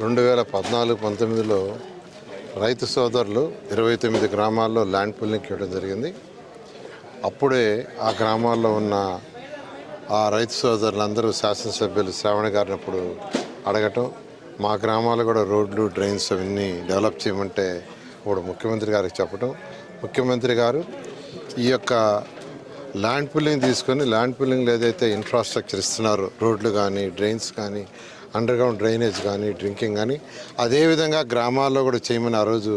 రెండు వేల పద్నాలుగు పంతొమ్మిదిలో రైతు సోదరులు ఇరవై తొమ్మిది గ్రామాల్లో ల్యాండ్ పూలింగ్ ఇవ్వడం జరిగింది. అప్పుడే ఆ గ్రామాల్లో ఉన్న ఆ రైతు సోదరులందరూ శాసనసభ్యులు శ్రావణ గారిని అప్పుడు అడగటం మా గ్రామాలు కూడా రోడ్లు డ్రైన్స్ అవన్నీ డెవలప్ చేయమంటే ఇప్పుడు ముఖ్యమంత్రి గారికి చెప్పడం ముఖ్యమంత్రి గారు ఈ యొక్క ల్యాండ్ పుల్లింగ్ తీసుకొని ల్యాండ్ పుల్లింగ్లో ఏదైతే ఇన్ఫ్రాస్ట్రక్చర్ ఇస్తున్నారో రోడ్లు కానీ డ్రైన్స్ కానీ అండర్ గ్రౌండ్ డ్రైనేజ్ కానీ డ్రింకింగ్ కానీ అదేవిధంగా గ్రామాల్లో కూడా చేయమని ఆ రోజు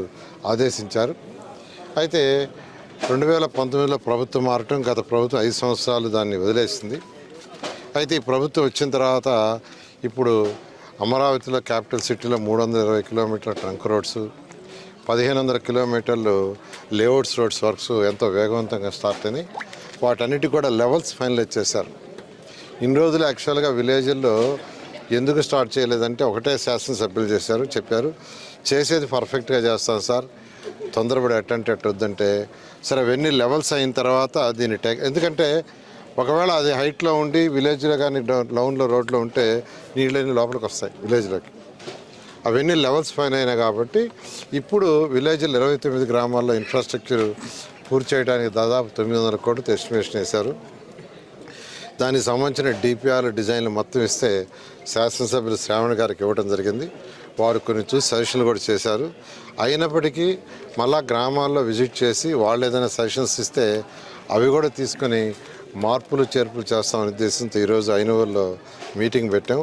ఆదేశించారు. అయితే రెండు వేల పంతొమ్మిదిలో ప్రభుత్వం మారటం గత ప్రభుత్వం ఐదు సంవత్సరాలు దాన్ని వదిలేసింది. అయితే ఈ ప్రభుత్వం వచ్చిన తర్వాత ఇప్పుడు అమరావతిలో క్యాపిటల్ సిటీలో మూడు వందల ఇరవై కిలోమీటర్ల ట్రంక్ రోడ్స్ పదిహేను వందల కిలోమీటర్లు లేఅవుట్స్ రోడ్స్ వర్క్స్ ఎంతో వేగవంతంగా స్టార్ట్ అయినాయి. వాటన్నిటి కూడా లెవెల్స్ ఫైనలైజ్ చేశారు. ఇన్ని రోజులు యాక్చువల్గా విలేజ్ల్లో ఎందుకు స్టార్ట్ చేయలేదంటే ఒకటే శాసనసభ్యులు చేశారు చెప్పారు. చేసేది పర్ఫెక్ట్గా చేస్తాను సార్. తొందరపడి అటెంట్ వద్దంటే సరే అవన్నీ లెవెల్స్ అయిన తర్వాత దీన్ని టేక్ ఎందుకంటే ఒకవేళ అది హైట్లో ఉండి విలేజ్లో కానీ లౌన్లో రోడ్లో ఉంటే నీళ్ళని లోపలికి వస్తాయి విలేజ్లోకి. అవన్నీ లెవెల్స్ పైన అయినాయి కాబట్టి ఇప్పుడు విలేజ్లో ఇరవై తొమ్మిది గ్రామాల్లో ఇన్ఫ్రాస్ట్రక్చర్ పూర్తి చేయడానికి దాదాపు తొమ్మిది వందల కోట్లు ఎస్టిమేషన్ వేశారు. దానికి సంబంధించిన డిపిఆర్ డిజైన్లు మొత్తం ఇస్తే శాసనసభ్యులు శ్రావణ్ గారికి ఇవ్వడం జరిగింది. వారు కొన్ని చూసి సజెషన్లు కూడా చేశారు. అయినప్పటికీ మళ్ళా గ్రామాల్లో విజిట్ చేసి వాళ్ళు ఏదైనా సజెషన్స్ ఇస్తే అవి కూడా తీసుకొని మార్పులు చేర్పులు చేస్తామనే ఉద్దేశంతో ఈరోజు ఐనవల్లో మీటింగ్ పెట్టాం.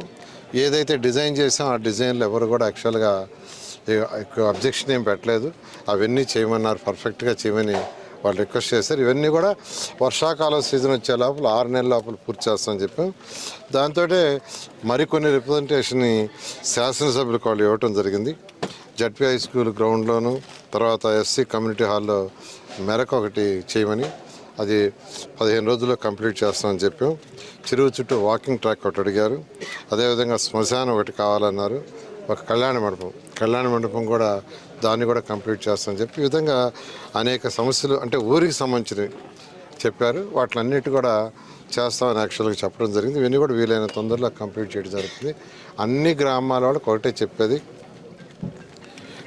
ఏదైతే డిజైన్ చేసాం ఆ డిజైన్లు ఎవరు కూడా యాక్చువల్గా అబ్జెక్షన్ ఏం పెట్టలేదు. అవన్నీ చేయమన్నారు పర్ఫెక్ట్గా చేయమని వాళ్ళు రిక్వెస్ట్ చేశారు. ఇవన్నీ కూడా వర్షాకాలం సీజన్ వచ్చే లోపల ఆరు నెలల లోపల పూర్తి చేస్తామని చెప్పాం. దాంతో మరికొన్ని రిప్రజెంటేషన్ని శాసనసభ్యులకు వాళ్ళు ఇవ్వటం జరిగింది. జడ్పీ హై స్కూల్ గ్రౌండ్లోను తర్వాత ఎస్సీ కమ్యూనిటీ హాల్లో మెరకు ఒకటి చేయమని అది పదిహేను రోజుల్లో కంప్లీట్ చేస్తామని చెప్పాం. చెరువు చుట్టూ వాకింగ్ ట్రాక్ ఒకటి అడిగారు. అదేవిధంగా శ్మశానం ఒకటి కావాలన్నారు. ఒక కళ్యాణ మండపం. కళ్యాణ మండపం కూడా దాన్ని కూడా కంప్లీట్ చేస్తామని చెప్పి ఈ విధంగా అనేక సమస్యలు అంటే ఊరికి సంబంధించినవి చెప్పారు. వాటిలన్నిటి కూడా చేస్తామని యాక్చువల్గా చెప్పడం జరిగింది. ఇవన్నీ కూడా వీలైన తొందరలో కంప్లీట్ చేయడం జరుగుతుంది. అన్ని గ్రామాల వాళ్ళకి ఒకటే చెప్పేది.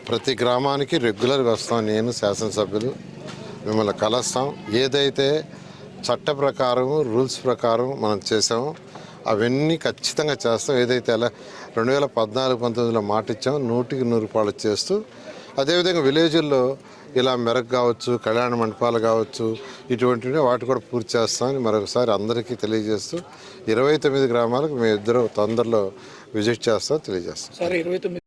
ప్రతి గ్రామానికి రెగ్యులర్గా వస్తాం. నేను శాసనసభ్యులు మిమ్మల్ని కలుస్తాం. ఏదైతే చట్ట ప్రకారం రూల్స్ ప్రకారం మనం చేసామో అవన్నీ ఖచ్చితంగా చేస్తాం. ఏదైతే అలా రెండు వేల పద్నాలుగు పంతొమ్మిదిలో మాట ఇచ్చామో నూటికి నూరు రూపాయలు చేస్తూ అదేవిధంగా విలేజ్ల్లో ఇలా మెరక్ కావచ్చు కళ్యాణ మండపాలు కావచ్చు ఇటువంటివి వాటి కూడా పూర్తి చేస్తామని మరొకసారి అందరికీ తెలియజేస్తూ ఇరవై తొమ్మిది గ్రామాలకు మేము ఇద్దరు తొందరలో విజిట్ చేస్తాం తెలియజేస్తాం. ఇరవై తొమ్మిది